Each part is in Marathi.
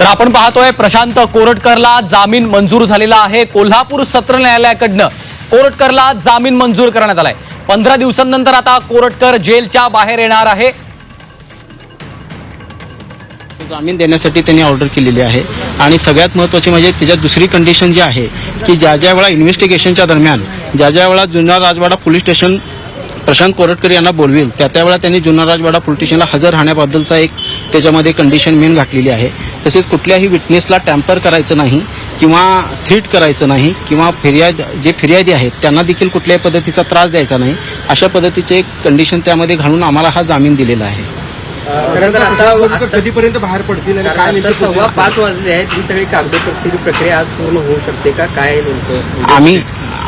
तर आपण पाहतोय प्रशांत कोरटकरला जामीन मंजूर झालेला आहे. कोल्हापूर सत्र न्यायालयाकडनं कोरटकरला जामीन मंजूर करण्यात आलाय. पंधरा दिवसांनंतर आता कोरटकर जेलच्या बाहेर येणार आहे. जामीन देण्यासाठी त्यांनी ऑर्डर केलेली आहे. आणि सगळ्यात महत्त्वाची म्हणजे त्याच्यात दुसरी कंडिशन जी आहे की ज्या ज्या वेळा इन्व्हेस्टिगेशनच्या दरम्यान ज्या ज्या वेळा जुन्नर राजवाडा पोलीस स्टेशन प्रशांत कोरटकर यांना बोलवेल त्या त्यावेळा त्यांनी जुना राजवाडा पोलीस स्टेशनला हजर राहण्याबद्दलचा एक त्याच्यामध्ये कंडिशन मेन घातलेली आहे. तसेच कुठल्याही विटनेसला टॅम्पर करायचं नाही किंवा थ्रीट करायचं नाही किंवा फिर्याद जे फिर्यादी आहेत त्यांना देखील कुठल्याही पद्धतीचा त्रास द्यायचा नाही. अशा पद्धतीचे एक कंडिशन त्यामध्ये घालून आम्हाला हा जामीन दिलेला आहे. कधीपर्यंत बाहेर पडतील सव्वा? पाच वाजले आहेत. ही सगळी कागदोपत्री प्रक्रिया आज पूर्ण होऊ शकते का? काय नेमकं? आम्ही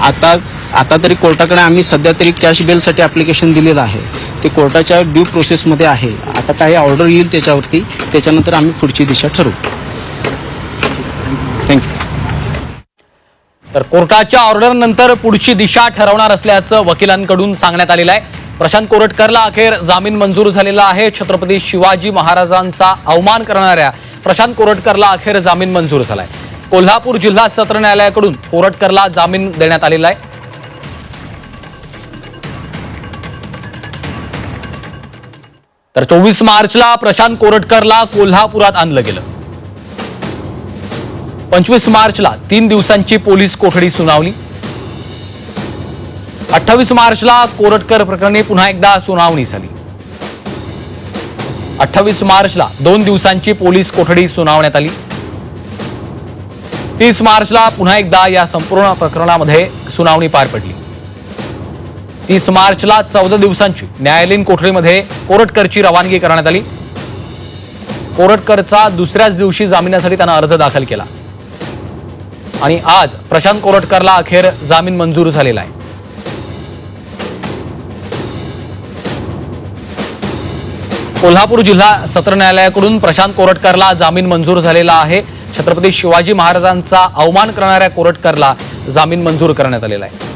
आता आता तरी कोर्टाकडे आम्ही सध्या तरी कॅश बेलसाठी ॲप्लिकेशन दिलेलं आहे. ते कोर्टाच्या ड्यू प्रोसेसमध्ये आहे. आता काही ऑर्डर येईल त्याच्यावरती. त्याच्यानंतर आम्ही पुढची दिशा ठरवू. थँक्यू तर कोर्टाच्या ऑर्डर नंतर पुढची दिशा ठरवणार असल्याचं वकिलांकडून सांगण्यात आलेलं आहे. प्रशांत कोरटकरला अखेर जामीन मंजूर झालेला आहे. छत्रपती शिवाजी महाराजांचा अवमान करणाऱ्या प्रशांत कोरटकरला अखेर जामीन मंजूर झालाय. कोल्हापूर जिल्हा सत्र न्यायालयाकडून कोरटकरला जामीन देण्यात आलेला आहे. तर चोवीस मार्चला प्रशांत कोरटकरला कोल्हापुरात आणलं गेलं. पंचवीस मार्चला तीन दिवसांची पोलीस कोठडी सुनावली. अठ्ठावीस मार्चला कोरटकर प्रकरणी पुन्हा एकदा सुनावणी झाली. अठ्ठावीस मार्चला दोन दिवसांची पोलीस कोठडी सुनावण्यात आली. तीस मार्चला पुन्हा एकदा या संपूर्ण प्रकरणामध्ये सुनावणी पार पडली. तीस मार्चला चौदा दिवसांची न्यायालयीन कोठडीमध्ये कोरटकरची रवानगी करण्यात आली. कोरटकरचा दुसऱ्याच दिवशी जामिनासाठी त्यानं अर्ज दाखल केला. आणि आज प्रशांत कोरटकरला अखेर जामीन मंजूर झालेला आहे. कोल्हापूर जिल्हा सत्र न्यायालयाकडून प्रशांत कोरटकरला जामीन मंजूर झालेला आहे. छत्रपती शिवाजी महाराजांचा अवमान करणाऱ्या कोरटकरला जामीन मंजूर करण्यात आलेला आहे.